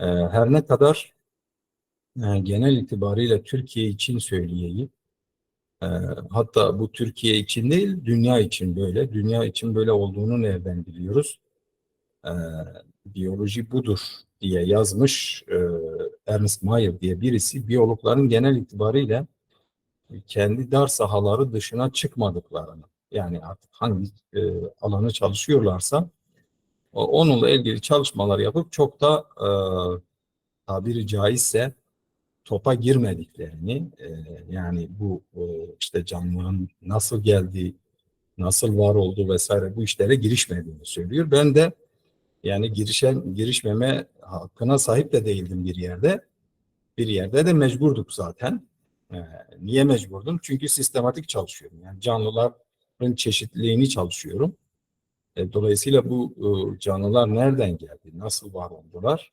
Ee, her ne kadar e, genel itibariyle Türkiye için söyleyeyim. Ee, hatta bu Türkiye için değil, dünya için böyle. Dünya için böyle olduğunu nereden biliyoruz? Ee, biyoloji budur diye yazmış e, Ernst Mayr diye birisi biyologların genel itibariyle kendi dar sahaları dışına çıkmadıklarını yani artık hangi e, alanı çalışıyorlarsa onunla ilgili çalışmalar yapıp çok da e, tabiri caizse topa girmediklerini e, yani bu e, işte canlının nasıl geldiği, nasıl var olduğu vesaire bu işlere girişmediğini söylüyor. Ben de yani girişen girişmeme hakkına sahip de değildim bir yerde. Bir yerde de mecburduk zaten. Ee, niye mecburdum? Çünkü sistematik çalışıyorum. Yani canlıların çeşitliliğini çalışıyorum. E, dolayısıyla bu e, canlılar nereden geldi, nasıl var oldular?